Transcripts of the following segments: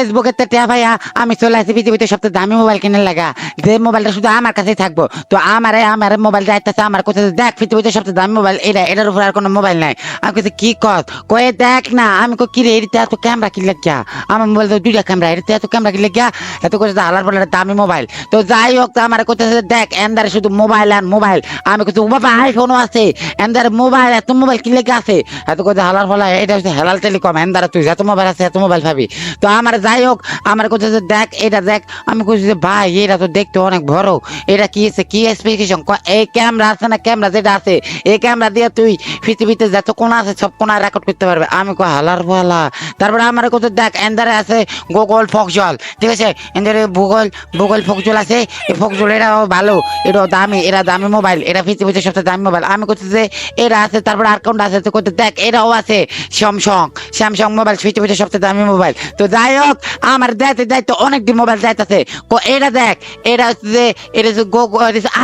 ফেসবুকে তে টিয়া ভাইয়া, আমি চলে আসি পৃথিবীতে সবচেয়ে দামি মোবাইল কিনে লাগা। যে মোবাইলটা শুধু আমার কাছেই থাকব। তো আমারে, আমার মোবাইল যাইতেছে আমার কোথায় দেখ পৃথিবীতে সবচেয়ে দামি মোবাইল এটা, এটার উপর আর কোনো মোবাইল নাই। আমি কাছে কি কর কয়ে, দেখ না, আমি কো কি রে এটাতে এত ক্যামেরা কিনলে গিয়া আমার মোবাইল তো দুইটা ক্যামেরা এটাতে এত ক্যামেরা কিনলে গিয়া এত করে হালার বলে দামি মোবাইল তো যাই হোক, তো আমার কোথায় দেখ, এন্দারে শুধু মোবাইল আর মোবাইল আমি কিছু বাবা আইফোনও আছে। এন্দারে মোবাইল এত মোবাইল কিনলে কি আছে? এত করে হালার ফলা এটা হচ্ছে হেলাল টেলিকম, এন্দারে তুই এত মোবাইল আছে, এত মোবাইল পাবি। তো আমার যাই হোক, আমার কোথায় দেখ, এটা দেখ। আমি কইছি যে, ভাই, এটা তো দেখতে অনেক বড়। এটা কি আছে কি স্পেসিফিকেশন এই ক্যামেরা আছে না ক্যামেরা যেটা আছে? এই ক্যামেরা দিয়ে তুই পৃথিবীতে যত কোনা আছে, সব কোনা রেকর্ড করতে পারবে। আমি কো হালার বলা। তারপরে আমার কোথায় দেখ, এন্দারে আছে গুগল ফকজল ঠিক আছে? এন্দারে ভূগোল ভূগোল ফকজল আছে। এই ফক্সল এটাও ভালো, এটাও দামি এরা দামি মোবাইল এটা পৃথিবীতে সবচেয়ে দামি মোবাইল আমি করছি যে এরা আছে, তারপরে আর কোনটা আছে? তো করতে দেখ এরাও আছে স্যামসং স্যামসং মোবাইল পৃথিবীতে সবচেয়ে দামি মোবাইল তো যাই হোক আমার দায়িত্ব দায়িত্ব, অনেকটি মোবাইল যাইতেছে কো এটা দেখ এটা হচ্ছে এটা হচ্ছে গো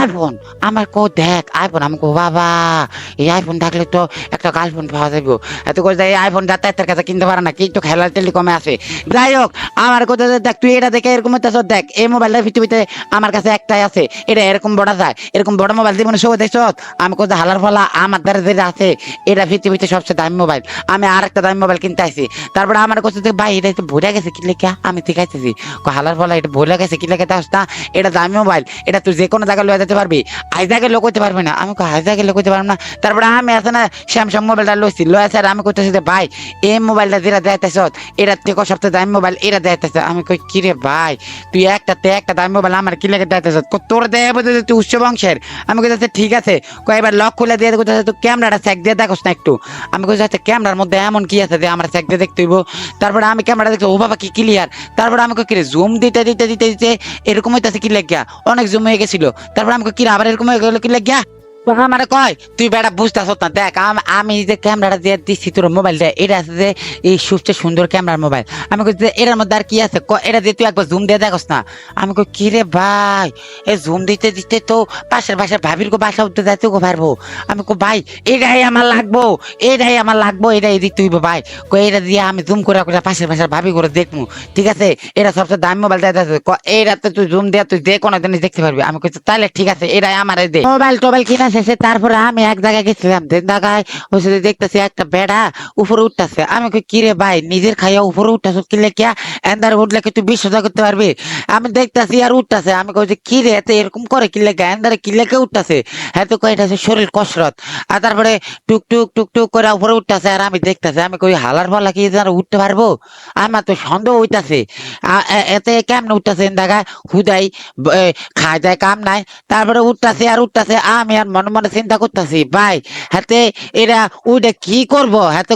আইফোন আমার কো, দেখ আইফোন আমি কো, বাবা, এই আইফোন থাকলে তো একটা গার্লফ্রেন্ড পাওয়া যাবে এত করে এই আইফোন যাতায়াতের কাছে কিনতে পারে না কিন্তু খেলার টেলিকমে আছে। যাই হোক, আমার কথা দেখ তুই এটা দেখে এরকম হইতেছ, দেখ, এই মোবাইলটা পৃথিবীতে আমার কাছে একটাই আছে। এটা এরকম বড় যায়, এরকম বড় মোবাইল জীবনে সব দেখছ? আমি কোথায় হালার ফলা, আমার দ্বারা যেটা আছে, এটা পৃথিবীতে সবচেয়ে দামি মোবাইল আমি আর একটা দামি মোবাইল কিনতে আসি তারপরে আমার যে ভাই, এটা তো ভরে গেছে, কি লেখা, আমি শিখাইতেছি হালার ফলা, এটা ভরে গেছে, কি লেখা না। এটা দামি মোবাইল, এটা তুই যে কোনো জায়গায় লয়ে যেতে পারবি। আজ জায়গায় লোক হইতে পারবি না। আমি আজ জায়গায় লোক হইতে পারব না। তারপরে আমি আছে না স্যামসাং মোবাইলটা লইছি। লয়ে স্যার আমি কইতেছি যে, ভাই, এই মোবাইলটা যেটা দেখাইতেছ এটা থেকে সবচেয়ে দামি মোবাইল, এটা দেখাইতেছে আমি কই, কি রে ভাই, তুই একটা তে একটা দামি মোবাইল আমার কি লেগে দেখাইতেছ তোর দেয় বলতে তুই উচ্চ বংশের? আমি কইতেছি, ঠিক আছে। কয়, এবার লক খুলে দিয়ে কইতেছে তুই ক্যামেরাটা চেক দিয়ে দেখোস না একটু। আমি কইছি আচ্ছা ক্যামেরার মধ্যে এমন কি আছে যে, আমার চেক দিয়ে দেখতে হইব? তারপরে আমি ক্যামেরা দেখছি, ও বাবা, কি ক্লিয়ার তারপর আমাকে কিরে জুম দিতে দিতে দিতে দিতে, এরকম হইতেছে কি লাগিয়া? অনেক জুম হয়ে গেছিল। তারপর আমাকে কিরে আবার এরকম হয়ে গেল কি লেগিয়া? আমার কয়, তুই বেটা বুঝতেছ না, দেখ, আমি যে ক্যামেরাটা দিয়ে দিচ্ছি তোর মোবাইলটা এটা আছে যে এই সবচেয়ে সুন্দর ক্যামেরার মোবাইল আমি কই, যে এটার মধ্যে আর কি আছে? এটা দিয়ে তুই একবার জুম দিয়ে দেখোস না। আমি কই, কি রে ভাই, এ জুম দিতে দিতে তো পাশের পাশের ভাবির কো বাসা উঠতে যাইতে কো পারব? আমি কো ভাই, এটাই আমার লাগবো, এটাই আমার লাগবো, এটাই দিতে হইব, ভাই। কই এটা দিয়ে আমি জুম করে করে পাশের পাশের ভাবি করে দেখব ঠিক আছে? এটা সবচেয়ে দামি মোবাইল দেয় এটাতে তুই জুম দিয়ে, তুই যে কোনো জিনিস দেখতে পারবি। আমি কইছি তাহলে ঠিক আছে, এটাই আমার দে। মোবাইল টোবাইল কিনা শেষে তারপরে আমি এক জায়গায় গেছিলাম জায়গায় হচ্ছে দেখতেছি একটা বেড়া উপরে উঠতেছে। আমি কই, কিরে ভাই, নিজের খাইয়া উপরে উঠতেছ কি লেখিয়া? এন্দার উঠলে কি তুই বিশ্বজা করতে পারবি? আমি দেখতাছি আর উঠতেছে। আমি কই যে কি রে এত এরকম করে কি লেখা? এন্দারে কি লেখা উঠতেছে? হ্যাঁ তো হচ্ছে শরীর কসরত। আর তারপরে টুক টুক টুক টুক করে উপরে উঠতেছে আর আমি দেখতেছি। আমি কই, হালার ফলা কি যেন উঠতে পারব? আমার তো সন্দেহ হইতাছে। এতে কেমন উঠতেছে? দেখা হুদাই খায় যায় কাম নাই। তারপরে উঠতেছে আর উঠতেছে। আমি আর মনে মনে চিন্তা করতেছি, ভাই, হাতে এরা উইটা কি করব? হাতে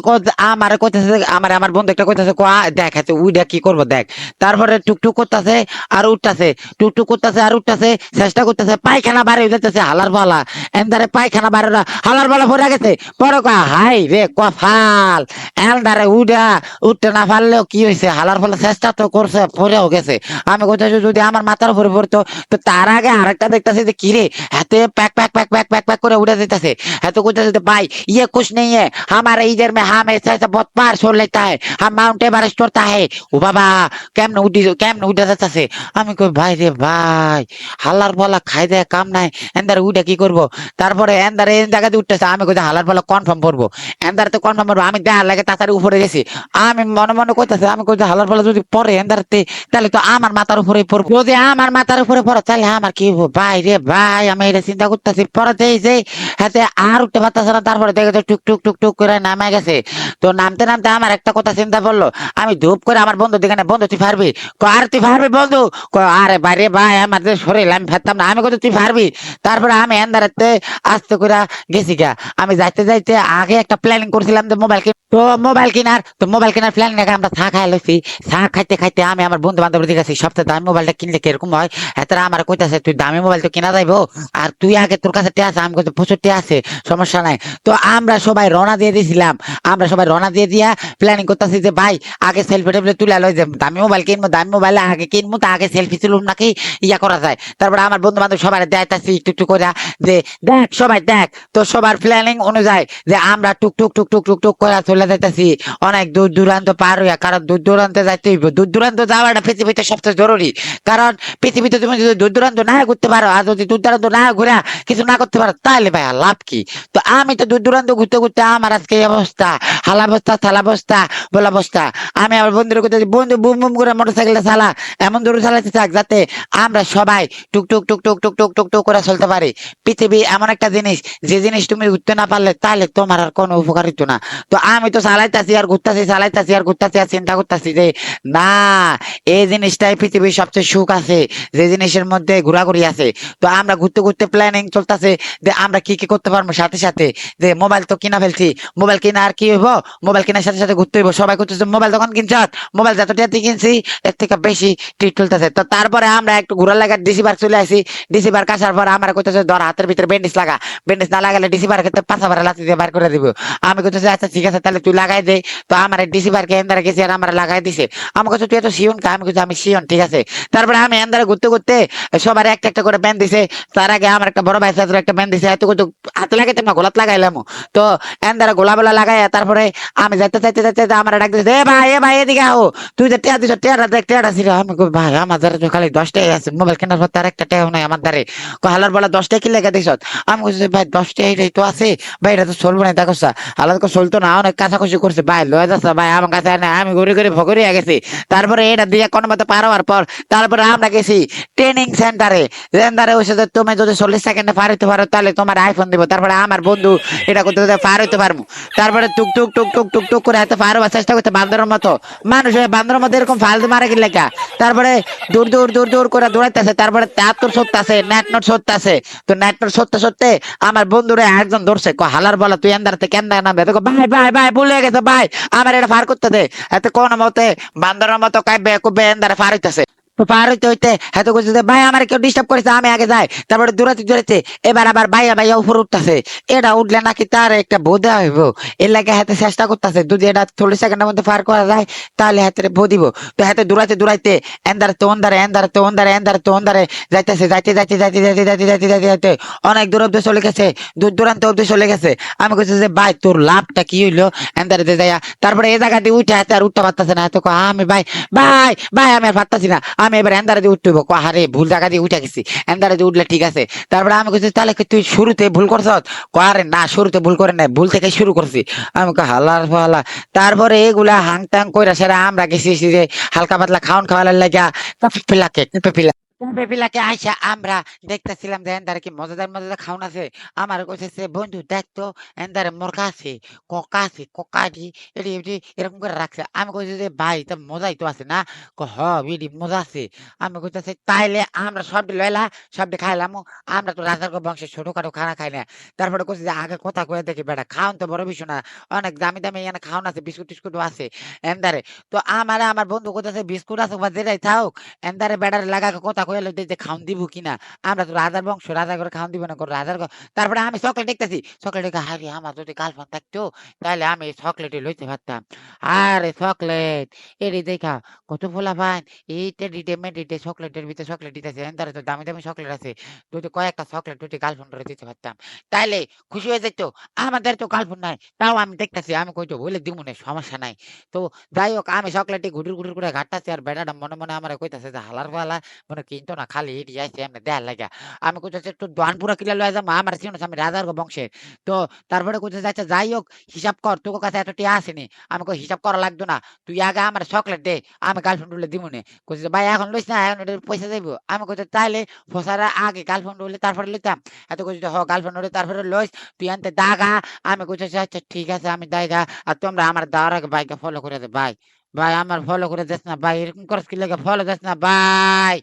আমার কইতেছে, আমার আমার বন্ধু একটা কইতেছে দেখ, হাতে উইটা কি করব, দেখ। তারপরে টুকটুক করতেছে আর উঠতেছে, টুকটুক করতেছে আর উঠতেছে, চেষ্টা করতেছে, পায়খানা বাড়ি যেতেছে হালার বালা। এন্দারে পায়খানা বাড়ি হালার বালা পড়ে গেছে। পরে হাই রে কফাল এন্দারে উডা উঠতে না পারলেও কি হয়েছে হালার ফলে চেষ্টা তো করছে পরেও গেছে। আমি কোথায় যদি আমার মাথার উপরে পড়তো, তো তার আগে আরেকটা দেখতেছি যে কিরে হাতে pack pack pack pack pack pack করে উড়ে যেতেছে হাতে কোথায় যে ভাই ये कुछ नहीं है हमारे इधर में हम ऐसा ऐसा बहुत पार छोड़ लेता है हम माउंट एवरेस्ट चढ़ता है ও বাবা কেমনে উঠি কেমনে উঠে যাচ্ছে আমি কই ভাই রে ভাই হালার বলা খাই দেয় কাম নাই এন্দারে উঠে কি করব তারপরে এন্দারে এই জায়গাতে উঠতেছে আমি কই হালার বলা কনফার্ম করবো এন্দারে তো কনফার্ম করবো আমি দেখা লাগে তাড়াতাড়ি উপরে গেছি আমি মনে মনে কইতাছে আমি কই হালার বলা যদি পরে এন্দারতে তাহলে তো আমার মাথার উপরে পড়বো যদি আমার মাথার উপরে পড়ে তাহলে আমার কি হবো ভাই রে ভাই আমি এটা চিন্তা করতেছি পরে যে হাতে আর উঠতে পারতেছে না, তারপরে দেখে তো টুক টুক টুক টুক করে নামে গেছে। তো নামতে নামতে আমার একটা কথা চিন্তা পড়ল। আমি ধূপ করে আমার বন্ধু দিকে বন্ধু, তুই পারবি? আর তুই পারবি বন্ধু? আরে বাইরে ভাই, আমার শরীর, আমি ফেরতাম না। আমি কত তুই পারবি? তারপরে আমি এন্দারাতে আস্তে করে গেছি গা। আমি যাইতে যাইতে আগে একটা প্ল্যানিং করছিলাম যে মোবাইল তো মোবাইল কেনার তো মোবাইল কেনার প্ল্যান রেখে আমরা চা খাই লইছি। চা খাইতে খাইতে আমি আমার বন্ধু বান্ধব দিকে সবচেয়ে দামি মোবাইলটা কিনলে কীরকম হয়? এতরা আমার কইতাছে, তুই দামি মোবাইল তো কিনা যাইবো? আর তুই আগে তোর কাছে আছে, আমি কইছি প্রচুর টিয়া আছে, সমস্যা নাই। তো আমরা সবাই রওনা দিয়ে দিয়েছিলাম আমরা সবাই রওনা দিয়ে দিয়া প্ল্যানিং করতেছি যে, ভাই, আগে সেলফি টেলফি তুলে লই যে দামি মোবাইল কিনবো, দামি মোবাইল আগে কিনবো, তা আগে সেলফি তুলুম নাকি ইয়া করা যায়? তারপরে আমার বন্ধু বান্ধব সবাই দেখাইতেছি একটু একটু করে যে, দেখ, সবাই দেখ তো সবার প্ল্যানিং অনুযায়ী যে, আমরা টুক টুক টুক টুক টুক টুক করে চলে যাইতেছি। অনেক দূর দূরান্ত পার হইয়া, কারণ দূর দূরান্তে যাইতে হইব। দূর দূরান্ত যাওয়াটা পৃথিবীতে সবচেয়ে জরুরি। কারণ পৃথিবীতে তুমি যদি দূর দূরান্ত না ঘুরতে পারো, আর যদি দূর দূরান্ত না ঘুরে কিছু না করতে লাভ কি? তো আমি তো দূর দূরান্ত ঘুরতে ঘুরতে আমার আজকে আমি আমার বন্ধুর বন্ধু, বুম বুম করে চালা, এমন দূরে চালাতে থাক যাতে আমরা সবাই টুক টুক টুক টুক টুক টুক টুক টুক করে চলতে পারি। পৃথিবী এমন একটা জিনিস, যে জিনিস তুমি ঘুরতে না পারলে তাহলে তোমার আর কোনো উপকার হইতো না। তো আমি তো চালাইতাছি আর ঘুরতাছি, চালাইতাছি আর ঘুরতাছি আর চিন্তা করতেছি যে, না, এই জিনিসটাই পৃথিবীর সবচেয়ে সুখ আছে, যে জিনিসের মধ্যে ঘোরাঘুরি আছে। তো আমরা ঘুরতে ঘুরতে প্ল্যানিং চলতেছে যে আমরা কি কি করতে পারব? সাথে সাথে যে মোবাইল তো কিনা ফেলছি। মোবাইল কিনা আর কি হইব? মোবাইল কেনার সাথে সাথে ঘুরতে হইব। সবাই করতেছে মোবাইল তখন কিনছ? মোবাইল যত টিয়াতে কিনছি, এর থেকে বেশি ট্রিট চলতেছে তো তারপরে আমরা একটু ঘোরার লাগা ডিসি বার চলে আসি। ডিসি বার কাছার পর আমরা কইতেছে, ধর হাতের ভিতরে ব্যান্ডেজ লাগা। ব্যান্ডেজ না লাগালে ডিসি ক্ষেত্রে পাঁচা বার লাতি দিয়ে বার করে দিব। আমি কইতেছি আচ্ছা ঠিক আছে, তাহলে তুই লাগাই দে। তো আমার ডিসি বার কে এন্দারে গেছি আর আমরা লাগাই দিছে। আমি কইছি তুই এত শিওন কা? আমি কইছি আমি শিওন, ঠিক আছে। তারপরে আমি এন্দারে ঘুরতে ঘুরতে সবার একটা একটা করে ব্যান্ড দিছে। তার আগে আমার একটা বড় ভাই সাথে একটা ব্যান্ড দিছে এত কত হাতে লাগাইতাম না গোলাত লাগাইলাম তো এন্দারে গোলা বলা লাগাই তারপরে আমি যাইতে যাইতে যাইতে আমার ডাক দিছে, এ ভাই এ ভাই, এদিকে আও তুই যে টিয়া দিছ টিয়াটা দেখ টিয়াটা ছিল আমি কই ভাই আমার দ্বারা খালি দশটাই আছে মোবাইল কেনার পর তার একটা টাকাও নাই আমার দ্বারে হালার বলা দশ টাকা কি লেগে দিছ আমি কইছি ভাই দশ টাকা এটাই তো আছে ভাই এটা তো চলবো না দেখো হালার চলতো না অনেক কাছাকাছি করছে ভাই লয়ে যাচ্ছে ভাই আমার কাছে নাই। আমি ঘুরে ঘুরে ভগরে গেছি। তারপরে এটা দিয়ে কোনো মতো পার হওয়ার পর তারপরে আমরা গেছি ট্রেনিং সেন্টারে সেন্টারে ওই সাথে তুমি যদি চল্লিশ সেকেন্ডে পার হইতে পারো তাহলে তোমার আইফোন দিব। তারপরে আমার বন্ধু এটা করতে করতে পার হইতে পারব। তারপরে টুক টুক টুক টুক টুক টুক করে এত পার হওয়ার চেষ্টা করতে বান্দরের মতো। মানুষ হয়ে বান্দরের মতো এরকম ফালতু মারে কি লেখা তারপরে দূর দূর দূর দূর করে দৌড়াইতেছে। তারপরে তেহাত্তর সত্য আছে নেট নোট সত্য আছে তো নেট নোট সত্য সত্যি আমার বন্ধুরে একজন ধরছে। ক হালার বলা, তুই এন্দারতে কেন নামবে? দেখো ভাই ভাই ভাই, ভুলে গেছে, ভাই, আমার এটা পার করতে দে। এত কোন মতে বান্দরের মতো কাইবে কুবে এন্দারে পার হইতেছে। পার হইতে হইতে ভাই, আমার কেউ ডিস্টার্ব করেছে, আমি আগে যাই। তারপরে দূরাতে দূরাতে এবার আবার ভাইয়া ভাইয়া উপর উঠতেছে। এটা উঠলে নাকি তার একটা হইব। হাতে চেষ্টা করতেছে, যদি এটা সেকেন্ডের মধ্যে পার করা যায়, তাহলে হাতে তো হাতে দূরাইতে দূরাইতে এন্দারে তো অন্দারে এন্দারে তো অন্দারে এন্দারে তো অন্দারে যাইতেছে, যাইতে যাইতে যাইতে যাইতে যাইতে যাইতে যাইতে যাইতে। অনেক দূর অব্দি চলে গেছে, দূর দূরান্ত অব্দি চলে গেছে। আমি কইছি যে, ভাই, তোর লাভটা কি হইল? এন্দারে যাইয়া, তারপরে এই জায়গাটি উঠে হাতে আর উঠতে পারতেছে না। আমি, ভাই ভাই ভাই, আমি আর পারতাছি না। আমি এবার এন্দারে দিয়ে উঠতে হইব। আরে, ভুল জায়গা দিয়ে উঠে গেছি। এন্দারে দিয়ে উঠলে ঠিক আছে। তারপরে আমি কইছি, তাহলে তুই শুরুতে ভুল করছ আরে, না, শুরুতে ভুল করে নাই। ভুল থেকে শুরু করছি। আমি হালার ফালা। তারপরে এগুলা হাং টাং কইরা সেরা আমরা গেছি যে হালকা পাতলা খাওন খাওয়ালার লাগা পিলাকে পিলা আইসা আমরা দেখতেছিলাম যে এন্দারে কি মজাদার মজাদার খাওন আছে। আমার কইতেছে বন্ধু, দেখ তো, এন্দারে আছে, কোকা আছে এটি এটি এরকম করে রাখছে। আমি কইছি যে, ভাই, তো মজাই তো আছে না? ক হ বিডি মজা আছে। আমি তাইলে আমরা খাইলাম। আমরা তো রাজার বংশের ছোটখাটো খানা খাই না। তারপরে কইছি যে, আগে কথা কয়ে দেখি বেটা, খাওন তো বড় বিষয় না, অনেক দামি দামি এখানে খাওন আছে, বিস্কুট টিস্কুটও আছে এন্দারে। তো আমার আমার বন্ধু কইতেছে, বিস্কুট আছে বা যেটাই থাক এন্দারে বেড়ার লাগা কথা লইতে যে খাওন দিব কিনা? আমরা তো রাজার বংশ, রাজা করে খাওন দিব না করে রাজার তারপরে আমি চকলেট দেখতেছি। চকলেট হারি আমার যদি গার্লফ্রেন্ড থাকতো তাহলে আমি চকলেটে লইতে পারতাম। আরে চকলেট এটি দেখা, কত ফোলা পান এই টেডিটে মেডিটে চকলেটের ভিতরে চকলেট দিতেছে এন্দারে তো দামি দামি চকলেট আছে। যদি কয়েকটা চকলেট দুটি গার্লফ্রেন্ড দিতে পারতাম, তাইলে খুশি হয়ে যেত আমাদের তো গার্লফ্রেন্ড নাই, তাও আমি দেখতেছি, আমি কইতো বলে দিব না, সমস্যা নাই। তো যাই হোক, আমি চকলেটে ঘুটুর ঘুটুর করে ঘাটতাছি, আর বেটাটা মনে মনে আমার কইতাছে যে, হালার ফালা মানে কিনতো না খালি এটি আইছে এমনি লাগা আমি কইতেছি একটু দোয়ান পুরা কিলা লয়ে যাব আমার চিনো আমি রাজার গো বংশের তো তারপরে কইতেছে আচ্ছা যাই হোক হিসাব কর তোর কাছে এত টিয়া আসেনি আমি কই হিসাব করা লাগতো না তুই আগে আমার চকলেট দে আমি গার্লফ্রেন্ড হলে দিব নে কইছে ভাই এখন লইস না এখন এটার পয়সা দেবো আমি কইতে তাইলে ফসারা আগে গার্লফ্রেন্ড হলে তারপরে লইতাম এত কইছে হ গার্লফ্রেন্ড হলে তারপরে লইস তুই আনতে দাগা আমি কইতেছি আচ্ছা ঠিক আছে আমি দাইগা আর তোমরা আমার দাওয়ার আগে বাইকে ফলো করে দে ভাই ভাই আমার ফলো করে দেস না ভাই এরকম করস কি লাগে ফলো দেস না ভাই